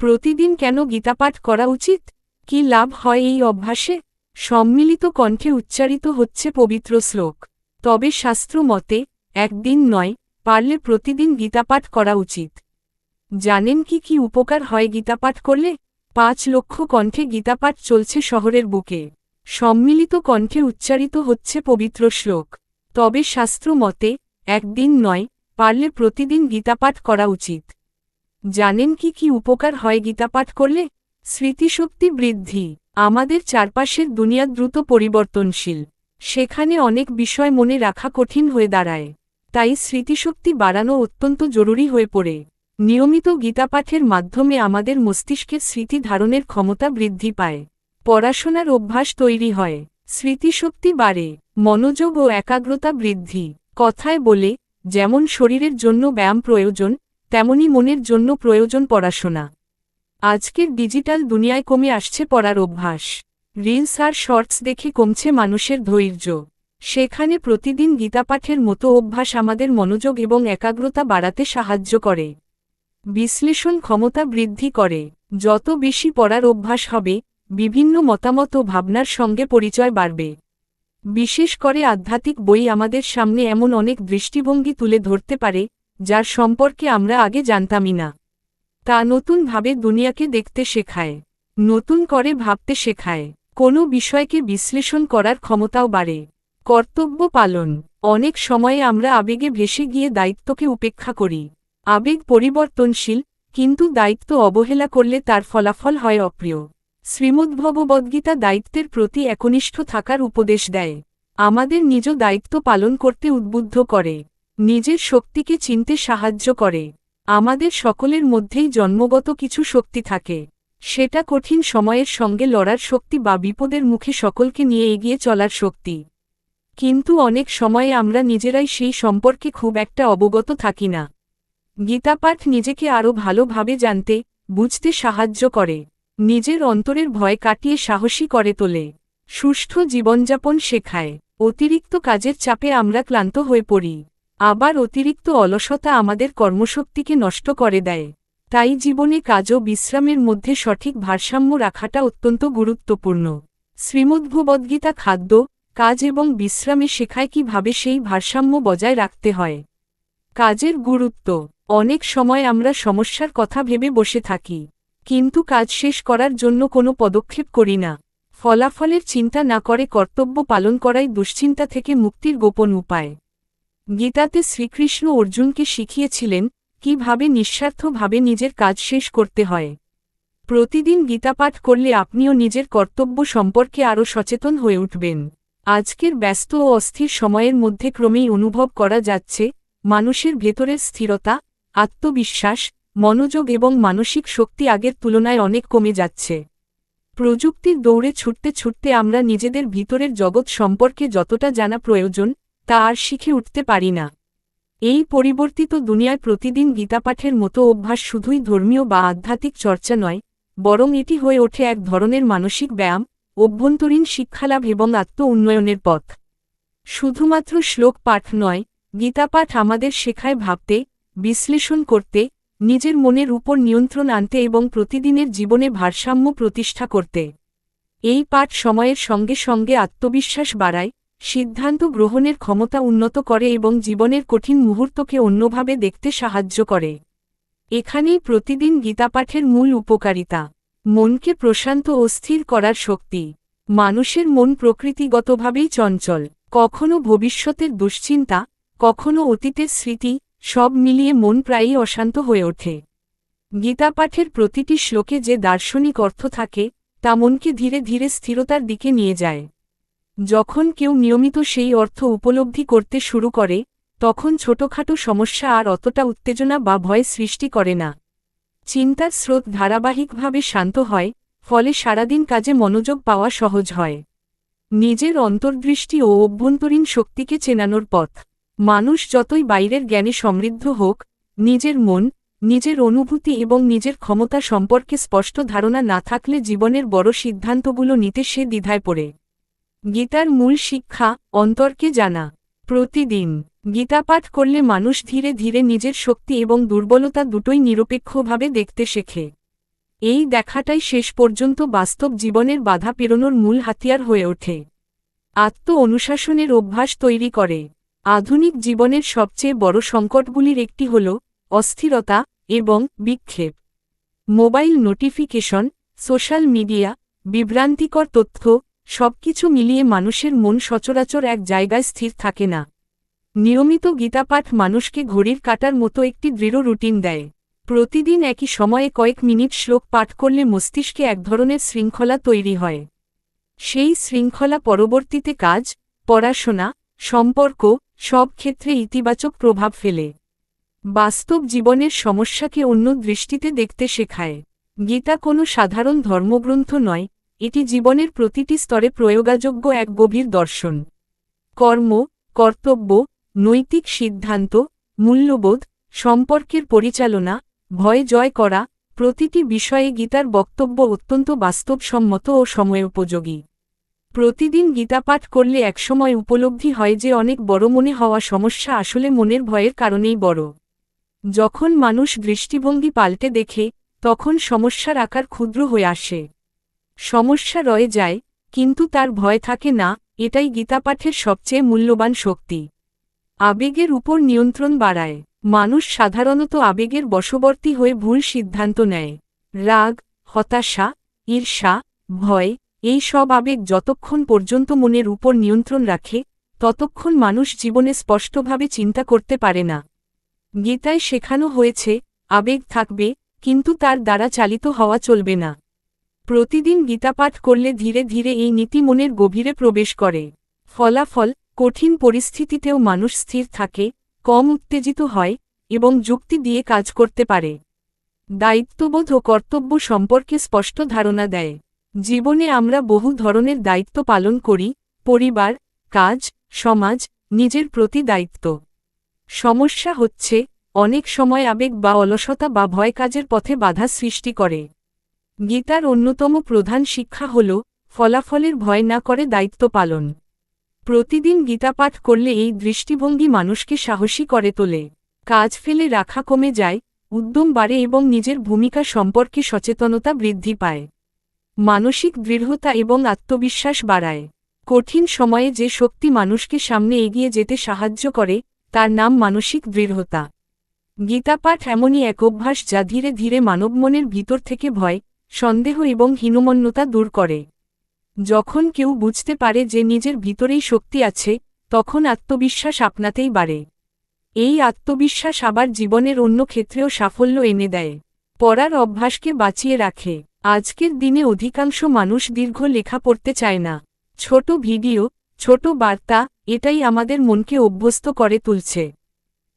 প্রতিদিন কেন গীতাপাঠ করা উচিত? কি লাভ হয় এই অভ্যাসে? সম্মিলিত কণ্ঠে উচ্চারিত হচ্ছে পবিত্র শ্লোক। তবে শাস্ত্র মতে, একদিন নয়, পারলে প্রতিদিন গীতাপাঠ করা উচিত। জানেন কি কি উপকার হয় গীতাপাঠ করলে? পাঁচ লক্ষ কণ্ঠে গীতাপাঠ চলছে শহরের বুকে। সম্মিলিত কণ্ঠে উচ্চারিত হচ্ছে পবিত্র শ্লোক। তবে শাস্ত্র মতে, একদিন নয়, পারলে প্রতিদিন গীতাপাঠ করা উচিত। জানেন কি কি উপকার হয় গীতাপাঠ করলে? স্মৃতিশক্তি বৃদ্ধি। আমাদের চারপাশের দুনিয়া দ্রুত পরিবর্তনশীল। সেখানে অনেক বিষয় মনে রাখা কঠিন হয়ে দাঁড়ায়। তাই স্মৃতিশক্তি বাড়ানো অত্যন্ত জরুরি হয়ে পড়ে। নিয়মিত গীতাপাঠের মাধ্যমে আমাদের মস্তিষ্কের স্মৃতি ধারণের ক্ষমতা বৃদ্ধি পায়। পড়াশোনার অভ্যাস তৈরি হয়। স্মৃতিশক্তি বাড়ে। মনোযোগ ও একাগ্রতা বৃদ্ধি। কথায় বলে, যেমন শরীরের জন্য ব্যায়াম প্রয়োজন তেমনি মনের জন্য প্রয়োজন পড়াশোনা। আজকের ডিজিটাল দুনিয়ায় কমে আসছে পড়ার অভ্যাস। রিলস আর শর্টস দেখে কমছে মানুষের ধৈর্য। সেখানে প্রতিদিন গীতাপাঠের মতো অভ্যাস আমাদের মনোযোগ এবং একাগ্রতা বাড়াতে সাহায্য করে। বিশ্লেষণ ক্ষমতা বৃদ্ধি করে। যত বেশি পড়ার অভ্যাস হবে, বিভিন্ন মতামত ও ভাবনার সঙ্গে পরিচয় বাড়বে। বিশেষ করে আধ্যাত্মিক বই আমাদের সামনে এমন অনেক দৃষ্টিভঙ্গি তুলে ধরতে পারে যার সম্পর্কে আমরা আগে জানতামই না। তা নতুনভাবে দুনিয়াকে দেখতে শেখায়, নতুন করে ভাবতে শেখায়। কোনো বিষয়কে বিশ্লেষণ করার ক্ষমতাও বাড়ে। কর্তব্য পালন, অনেক সময়ে আমরা আবেগে ভেসে গিয়ে দায়িত্বকে উপেক্ষা করি। আবেগ পরিবর্তনশীল, কিন্তু দায়িত্ব অবহেলা করলে তার ফলাফল হয় অপ্রিয়। শ্রীমদ্ভগবদ্গীতা দায়িত্বের প্রতি একনিষ্ঠ থাকার উপদেশ দেয়। আমাদের নিজ দায়িত্ব পালন করতে উদ্বুদ্ধ করে। নিজের শক্তিকে চিনতে সাহায্য করে। আমাদের সকলের মধ্যেই জন্মগত কিছু শক্তি থাকে। সেটা কঠিন সময়ের সঙ্গে লড়ার শক্তি বা বিপদের মুখে সকলকে নিয়ে এগিয়ে চলার শক্তি। কিন্তু অনেক সময়ে আমরা নিজেরাই সেই সম্পর্কে খুব একটা অবগত থাকি না। গীতাপাঠ নিজেকে আরও ভালোভাবে জানতে, বুঝতে সাহায্য করে। নিজের অন্তরের ভয় কাটিয়ে সাহসী করে তোলে। সুষ্ঠু জীবনযাপন শেখায়। অতিরিক্ত কাজের চাপে আমরা ক্লান্ত হয়ে পড়ি। আবার অতিরিক্ত অলসতা আমাদের কর্মশক্তিকে নষ্ট করে দেয়। তাই জীবনে কাজ ও বিশ্রামের মধ্যে সঠিক ভারসাম্য রাখাটা অত্যন্ত গুরুত্বপূর্ণ। শ্রীমদ্ভগবদ্গীতা খাদ্য, কাজ এবং বিশ্রামে শেখায় কীভাবে সেই ভারসাম্য বজায় রাখতে হয়। কাজের গুরুত্ব, অনেক সময় আমরা সমস্যার কথা ভেবে বসে থাকি, কিন্তু কাজ শেষ করার জন্য কোনো পদক্ষেপ করি না। ফলাফলের চিন্তা না করে কর্তব্য পালন করাই দুশ্চিন্তা থেকে মুক্তির গোপন উপায়। গীতাতে শ্রীকৃষ্ণ অর্জুনকে শিখিয়েছিলেন কীভাবে নিঃস্বার্থভাবে নিজের কাজ শেষ করতে হয়। প্রতিদিন গীতাপাঠ করলে আপনিও নিজের কর্তব্য সম্পর্কে আরও সচেতন হয়ে উঠবেন। আজকের ব্যস্ত ও অস্থির সময়ের মধ্যে ক্রমেই অনুভব করা যাচ্ছে, মানুষের ভেতরের স্থিরতা, আত্মবিশ্বাস, মনোযোগ এবং মানসিক শক্তি আগের তুলনায় অনেক কমে যাচ্ছে। প্রযুক্তির দৌড়ে ছুটতে ছুটতে আমরা নিজেদের ভিতরের জগৎ সম্পর্কে যতটা জানা প্রয়োজন তা আর শিখে উঠতে পারি না। এই পরিবর্তিত দুনিয়ায় প্রতিদিন গীতাপাঠের মতো অভ্যাস শুধুই ধর্মীয় বা আধ্যাত্মিক চর্চা নয়, বরং এটি হয়ে ওঠে এক ধরনের মানসিক ব্যায়াম, অভ্যন্তরীণ শিক্ষালাভ এবং আত্ম উন্নয়নের পথ। শুধুমাত্র শ্লোক পাঠ নয়, গীতাপাঠ আমাদের শেখায় ভাবতে, বিশ্লেষণ করতে, নিজের মনের উপর নিয়ন্ত্রণ আনতে এবং প্রতিদিনের জীবনে ভারসাম্য প্রতিষ্ঠা করতে। এই পাঠ সময়ের সঙ্গে সঙ্গে আত্মবিশ্বাস বাড়ায় সিদ্ধান্ত গ্রহণের ক্ষমতা উন্নত করে এবং জীবনের কঠিন মুহূর্তকে অন্যভাবে দেখতে সাহায্য করে। এখানেই প্রতিদিন গীতাপাঠের মূল উপকারিতা। মনকে প্রশান্ত ও স্থির করার শক্তি। মানুষের মন প্রকৃতিগতভাবেই চঞ্চল। কখনো ভবিষ্যতের দুশ্চিন্তা, কখনো অতীতের স্মৃতি, সব মিলিয়ে মন প্রায়ই অশান্ত হয়ে ওঠে। গীতাপাঠের প্রতিটি শ্লোকে যে দার্শনিক অর্থ থাকে, তা মনকে ধীরে ধীরে স্থিরতার দিকে নিয়ে যায়। যখন কেউ নিয়মিত সেই অর্থ উপলব্ধি করতে শুরু করে, তখন ছোটখাটো সমস্যা আর অতটা উত্তেজনা বা ভয় সৃষ্টি করে না। চিন্তার স্রোত ধারাবাহিকভাবে শান্ত হয়, ফলে সারাদিন কাজে মনোযোগ পাওয়া সহজ হয়। নিজের অন্তর্দৃষ্টি ও অভ্যন্তরীণ শক্তিকে চেনানোর পথ। মানুষ যতই বাইরের জ্ঞানে সমৃদ্ধ হোক, নিজের মন, নিজের অনুভূতি এবং নিজের ক্ষমতা সম্পর্কে স্পষ্ট ধারণা না থাকলে জীবনের বড় সিদ্ধান্তগুলো নিতে সে দ্বিধায় পড়ে। গীতার মূল শিক্ষা, অন্তরকে জানা। প্রতিদিন গীতাপাঠ করলে মানুষ ধীরে ধীরে নিজের শক্তি এবং দুর্বলতা দুটোই নিরপেক্ষভাবে দেখতে শেখে। এই দেখাটাই শেষ পর্যন্ত বাস্তব জীবনের বাধা পেরোনোর মূল হাতিয়ার হয়ে ওঠে। আত্ম অনুশাসনের অভ্যাস তৈরি করে। আধুনিক জীবনের সবচেয়ে বড় সংকটগুলির একটি হল অস্থিরতা এবং বিক্ষেপ। মোবাইল নোটিফিকেশন, সোশ্যাল মিডিয়া, বিভ্রান্তিকর তথ্য সবকিছু মিলিয়ে মানুষের মন সচরাচর এক জায়গায় স্থির থাকে না। নিয়মিত গীতাপাঠ মানুষকে ঘড়ির কাটার মতো একটি দৃঢ় রুটিন দেয়। প্রতিদিন একই সময়ে কয়েক মিনিট শ্লোক পাঠ করলে মস্তিষ্কে এক ধরনের শৃঙ্খলা তৈরি হয়। সেই শৃঙ্খলা পরবর্তীতে কাজ, পড়াশোনা, সম্পর্ক, সব ক্ষেত্রে ইতিবাচক প্রভাব ফেলে। বাস্তব জীবনের সমস্যাকে অন্য দৃষ্টিতে দেখতে শেখায়। গীতা কোনো সাধারণ ধর্মগ্রন্থ নয় এটি জীবনের প্রতিটি স্তরে প্রয়োগাযোগ্য এক গভীর দর্শন। কর্ম, কর্তব্য, নৈতিক সিদ্ধান্ত, মূল্যবোধ, সম্পর্কের পরিচালনা, ভয় জয় করা, প্রতিটি বিষয়ে গীতার বক্তব্য অত্যন্ত বাস্তবসম্মত ও সময়োপযোগী। প্রতিদিন গীতাপাঠ করলে একসময় উপলব্ধি হয় যে অনেক বড় মনে হওয়া সমস্যা আসলে মনের ভয়ের কারণেই বড়। যখন মানুষ দৃষ্টিভঙ্গি পাল্টে দেখে, তখন সমস্যার আকার ক্ষুদ্র হয়ে আসে। সমস্যা রয়ে যায়, কিন্তু তার ভয় থাকে না, এটাই গীতাপাঠের সবচেয়ে মূল্যবান শক্তি। আবেগের উপর নিয়ন্ত্রণ বাড়ায়। মানুষ সাধারণত আবেগের বশবর্তী হয়ে ভুল সিদ্ধান্ত নেয়। রাগ, হতাশা, ঈর্ষা, ভয়, এই সব আবেগ যতক্ষণ পর্যন্ত মনের উপর নিয়ন্ত্রণ রাখে, ততক্ষণ মানুষ জীবনে স্পষ্টভাবে চিন্তা করতে পারে না। গীতায় শেখানো হয়েছে, আবেগ থাকবে, কিন্তু তার দ্বারা চালিত হওয়া চলবে না। প্রতিদিন গীতাপাঠ করলে ধীরে ধীরে এই নীতি মনের গভীরে প্রবেশ করে। ফলাফল, কঠিন পরিস্থিতিতেও মানুষ স্থির থাকে, কম উত্তেজিত হয়, এবং যুক্তি দিয়ে কাজ করতে পারে। দায়িত্ববোধ ও কর্তব্য সম্পর্কে স্পষ্ট ধারণা দেয়। জীবনে আমরা বহু ধরনের দায়িত্ব পালন করি, পরিবার, কাজ, সমাজ, নিজের প্রতি দায়িত্ব। সমস্যা হচ্ছে, অনেক সময় আবেগ বা অলসতা বা ভয় কাজের পথে বাধা সৃষ্টি করে। গীতার অন্যতম প্রধান শিক্ষা হল, ফলাফলের ভয় না করে দায়িত্ব পালন। প্রতিদিন গীতাপাঠ করলে এই দৃষ্টিভঙ্গি মানুষকে সাহসী করে তোলে। কাজ ফেলে রাখা কমে যায়, উদ্যম বাড়ে এবং নিজের ভূমিকা সম্পর্কে সচেতনতা বৃদ্ধি পায়। মানসিক দৃঢ়তা এবং আত্মবিশ্বাস বাড়ায়। কঠিন সময়ে যে শক্তি মানুষকে সামনে এগিয়ে যেতে সাহায্য করে, তার নাম মানসিক দৃঢ়তা। গীতাপাঠ এমনই এক অভ্যাস যা ধীরে ধীরে মানবমনের ভিতর থেকে ভয় সন্দেহ এবং হীনমন্যতা দূর করে। যখন কেউ বুঝতে পারে যে নিজের ভিতরেই শক্তি আছে, তখন আত্মবিশ্বাস আপনাতেই বাড়ে। এই আত্মবিশ্বাস আবার জীবনের অন্য ক্ষেত্রেও সাফল্য এনে দেয়। পড়ার অভ্যাসকে বাঁচিয়ে রাখে। আজকের দিনে অধিকাংশ মানুষ দীর্ঘ লেখা পড়তে চায় না। ছোট ভিডিও, ছোট বার্তা, এটাই আমাদের মনকে অভ্যস্ত করে তুলছে।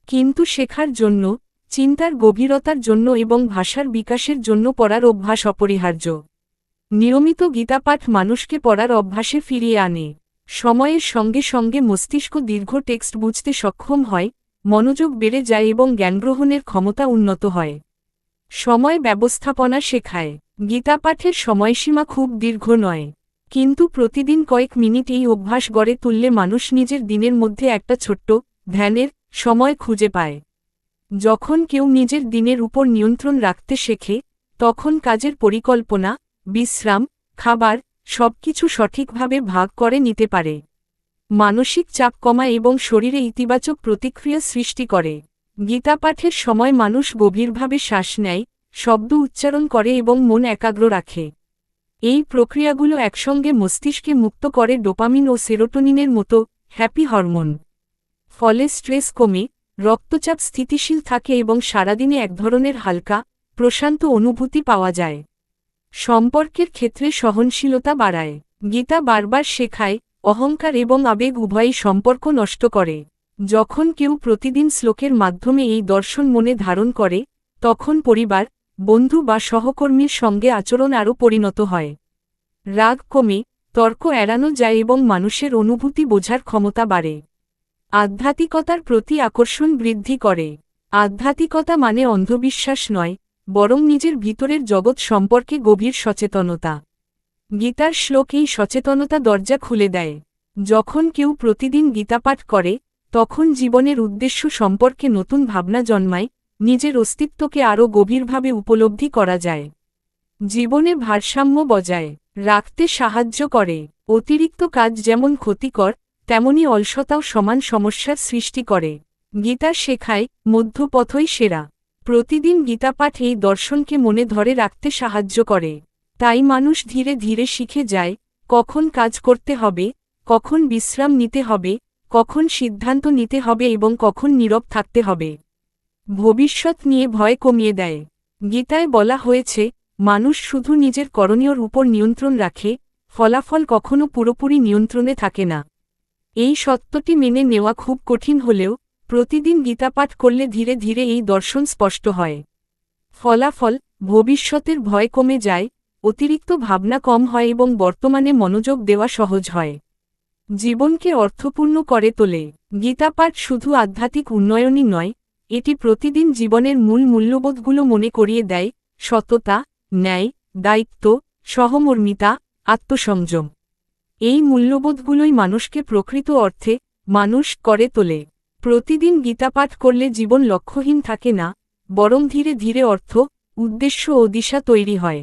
কিন্তু শেখার জন্য চিন্তার গভীরতার জন্য এবং ভাষার বিকাশের জন্য পড়ার অভ্যাস অপরিহার্য। নিয়মিত গীতাপাঠ মানুষকে পড়ার অভ্যাসে ফিরিয়ে আনে। সময়ের সঙ্গে সঙ্গে মস্তিষ্ক দীর্ঘ টেক্সট বুঝতে সক্ষম হয়, মনোযোগ বেড়ে যায় এবং জ্ঞানগ্রহণের ক্ষমতা উন্নত হয়। সময় ব্যবস্থাপনা শেখায়। গীতাপাঠের সময়সীমা খুব দীর্ঘ নয়। কিন্তু প্রতিদিন কয়েক মিনিট এই অভ্যাস গড়ে তুললে মানুষ নিজের দিনের মধ্যে একটা ছোট্ট, ধ্যানের, সময় খুঁজে পায়। যখন কেউ নিজের দিনের উপর নিয়ন্ত্রণ রাখতে শেখে, তখন কাজের পরিকল্পনা, বিশ্রাম, খাবার, সবকিছু সঠিকভাবে ভাগ করে নিতে পারে। মানসিক চাপ কমা এবং শরীরে ইতিবাচক প্রতিক্রিয়া সৃষ্টি করে। গীতাপাঠের সময় মানুষ গভীরভাবে শ্বাস নেয়, শব্দ উচ্চারণ করে এবং মন একাগ্র রাখে। এই প্রক্রিয়াগুলো একসঙ্গে মস্তিষ্কে মুক্ত করে ডোপামিন ও সেরোটোনিনের মতো হ্যাপি হরমোন। ফলে স্ট্রেস কমে রক্তচাপ স্থিতিশীল থাকে এবং সারাদিনে এক ধরনের হালকা, প্রশান্ত অনুভূতি পাওয়া যায়। সম্পর্কের ক্ষেত্রে সহনশীলতা বাড়ায়। গীতা বারবার শেখায়, অহংকার এবং আবেগ উভয়ই সম্পর্ক নষ্ট করে। যখন কেউ প্রতিদিন শ্লোকের মাধ্যমে এই দর্শন মনে ধারণ করে, তখন পরিবার, বন্ধু বা সহকর্মীর সঙ্গে আচরণ আরও পরিণত হয়। রাগ কমে, তর্ক এড়ানো যায় এবং মানুষের অনুভূতি বোঝার ক্ষমতা বাড়ে। আধ্যাত্মিকতার প্রতি আকর্ষণ বৃদ্ধি করে। আধ্যাত্মিকতা মানে অন্ধবিশ্বাস নয়, বরং নিজের ভিতরের জগৎ সম্পর্কে গভীর সচেতনতা। গীতার শ্লোক এই সচেতনতা দরজা খুলে দেয়। যখন কেউ প্রতিদিন গীতাপাঠ করে, তখন জীবনের উদ্দেশ্য সম্পর্কে নতুন ভাবনা জন্মায়, নিজের অস্তিত্বকে আরও গভীরভাবে উপলব্ধি করা যায়। জীবনে ভারসাম্য বজায় রাখতে সাহায্য করে। অতিরিক্ত কাজ যেমন ক্ষতিকর তেমনি অলসতাও সমান সমস্যার সৃষ্টি করে। গীতা শেখায়, মধ্যপথই সেরা। প্রতিদিন গীতাপাঠ এই দর্শনকে মনে ধরে রাখতে সাহায্য করে। তাই মানুষ ধীরে ধীরে শিখে যায়, কখন কাজ করতে হবে, কখন বিশ্রাম নিতে হবে, কখন সিদ্ধান্ত নিতে হবে এবং কখন নীরব থাকতে হবে। ভবিষ্যৎ নিয়ে ভয় কমিয়ে দেয়। গীতায় বলা হয়েছে, মানুষ শুধু নিজের করণীয়র উপর নিয়ন্ত্রণ রাখে, ফলাফল কখনো পুরোপুরি নিয়ন্ত্রণে থাকে না। এই সত্যটি মেনে নেওয়া খুব কঠিন হলেও, প্রতিদিন গীতাপাঠ করলে ধীরে ধীরে এই দর্শন স্পষ্ট হয়। ফলাফল, ভবিষ্যতের ভয় কমে যায়, অতিরিক্ত ভাবনা কম হয় এবং বর্তমানে মনোযোগ দেওয়া সহজ হয়। জীবনকে অর্থপূর্ণ করে তোলে। গীতাপাঠ শুধু আধ্যাত্মিক উন্নয়নই নয়, এটি প্রতিদিন জীবনের মূল মূল্যবোধগুলো মনে করিয়ে দেয়, সততা, ন্যায়, দায়িত্ব, সহমর্মিতা, আত্মসংযম। এই মূল্যবোধগুলোই মানুষকে প্রকৃত অর্থে মানুষ করে তোলে। প্রতিদিন গীতাপাঠ করলে জীবন লক্ষ্যহীন থাকে না, বরং ধীরে ধীরে অর্থ, উদ্দেশ্য ও দিশা তৈরি হয়।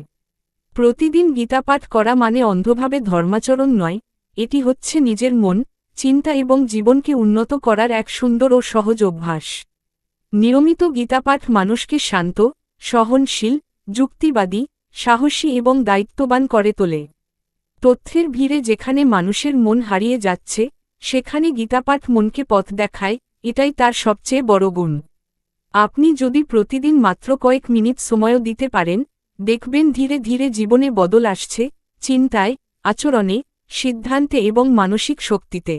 প্রতিদিন গীতাপাঠ করা মানে অন্ধভাবে ধর্মাচরণ নয়, এটি হচ্ছে নিজের মন, চিন্তা এবং জীবনকে উন্নত করার এক সুন্দর ও সহজ অভ্যাস। নিয়মিত গীতাপাঠ মানুষকে শান্ত, সহনশীল, যুক্তিবাদী, সাহসী এবং দায়িত্ববান করে তোলে। তথ্যের ভিড়ে যেখানে মানুষের মন হারিয়ে যাচ্ছে, সেখানে গীতাপাঠ মনকে পথ দেখায়, এটাই তার সবচেয়ে বড় গুণ। আপনি যদি প্রতিদিন মাত্র কয়েক মিনিট সময়ও দিতে পারেন, দেখবেন ধীরে ধীরে জীবনে বদল আসছে, চিন্তায়, আচরণে, সিদ্ধান্তে এবং মানসিক শক্তিতে।